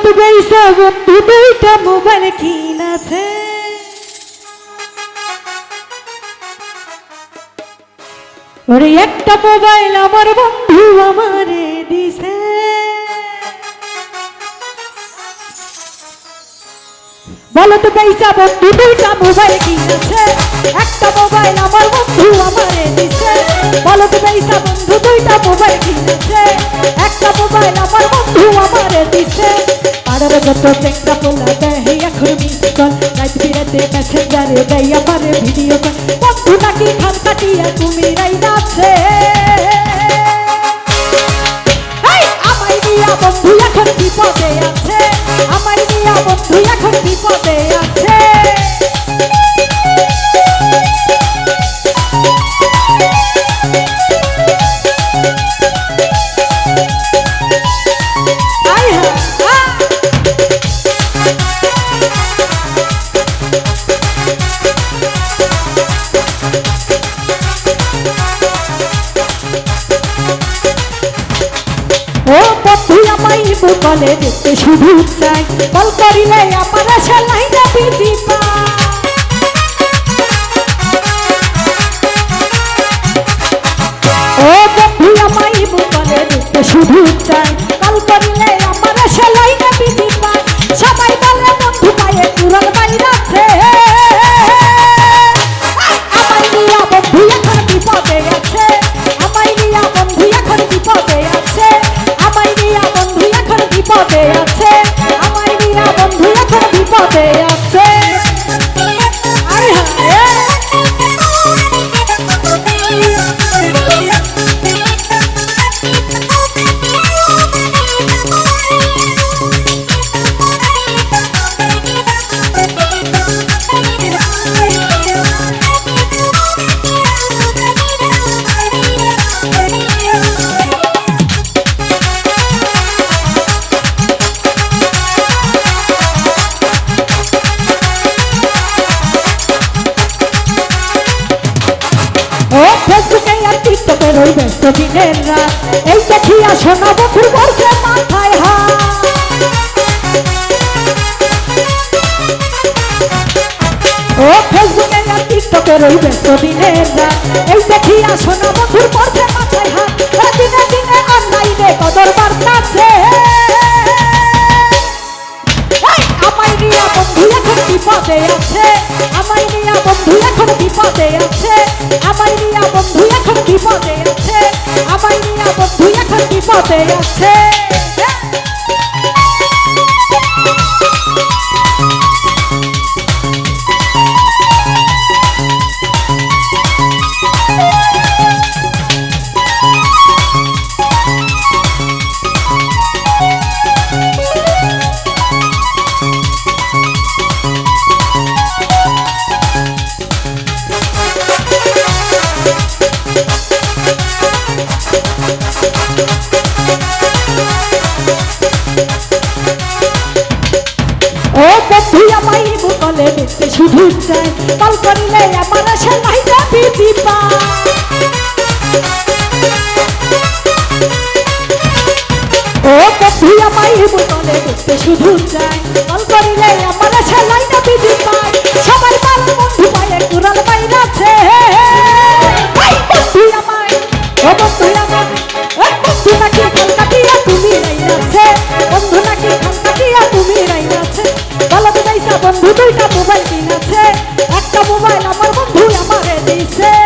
বল তো বেইসা বন্ধু দুইটা মোবাইল কিনাছে। ওরে একটা মোবাইল আমার বন্ধু আমারে দিছে। বলো তো পয়সা বন্ধু দুইটা মোবাইল কিনেছে। একটা মোবাইল আমার বন্ধু আমারে দিছে। বলো তো পয়সা বন্ধু দুইটা মোবাইল কিনেছে। একটা মোবাইল আমার বন্ধু আমারে দিছে। পাড়ার মতো একটা পোলা দেয় এখন মিস কল রাত বিরাতে মেসেঞ্জারে দেয় আমার ভিডিও কল বন্ধু নাকি ঘর কাটিয়া তুমি রাই যাচ্ছে? আমার দিয়া বন্ধু এখন বিপদে আছে। আমার দিয়া বন্ধু এখন বিপদে আছে। বলে দেখতে শুধু চাই কল করিলে আমার সেলাই না বিজি ও বন্ধু আমায় বলে দেখতে শুধু চাই কল করিলে আমার সেলাই ফেসবুকে আর টিকটকে রই ব্যস্ত দিনের রাত। এই দেখিয়া শোনা বকুর বর্ষে মাথায় হা ও ফেসবুকে আর টিকটকে রই ব্যস্ত দিনের রাত। এই দেখিয়া শোনা বকুর বর্ষে মাথায় হাত। দিনে দিনে অনলাইনে কদর বাড়তাছে বিপদে আছে। আমায় নিয়া বন্ধু, এখন বিপদে আছে। আমায় নিয়া বন্ধু, এখন বিপদে আছে। আমায় নিয়া বন্ধু, এখন বিপদে আছে। ও বন্ধু, আমায় বলে দেখতে শুধু চাই। কল করিলে আমার সেলাই যাবি দিপা ও বন্ধু, আমায় বলে দেখতে শুধু চাই। রাইরাছে বলো তো বন্ধু দুইটা মোবাইল কিনেছে। একটা মোবাইল আমার বন্ধু আমারে দিছে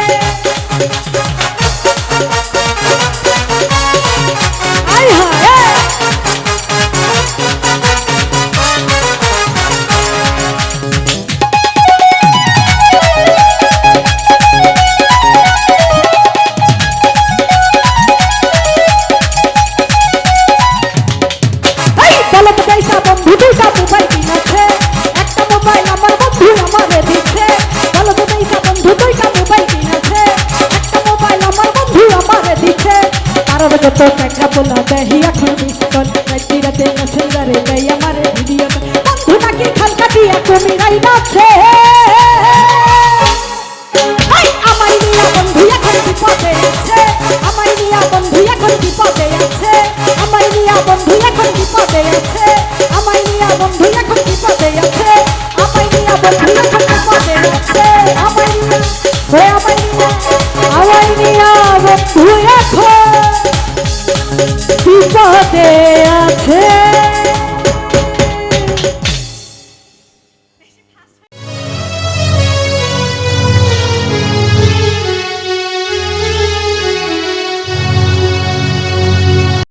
কারণ যত একটা বলা দেহি এখন মিস কল রাত্রি রাতে মেসেঞ্জারে দেয় আমার ভিডিও। বন্ধু নাকি খাল কাটিয়া তুমি রাই নাছে এই আমায় নিয়া বন্ধু এখন বিপদে আছে আমায় নিয়া বন্ধু এখন বিপদে আছে আমায় নিয়া বন্ধু এখন বিপদে আছে।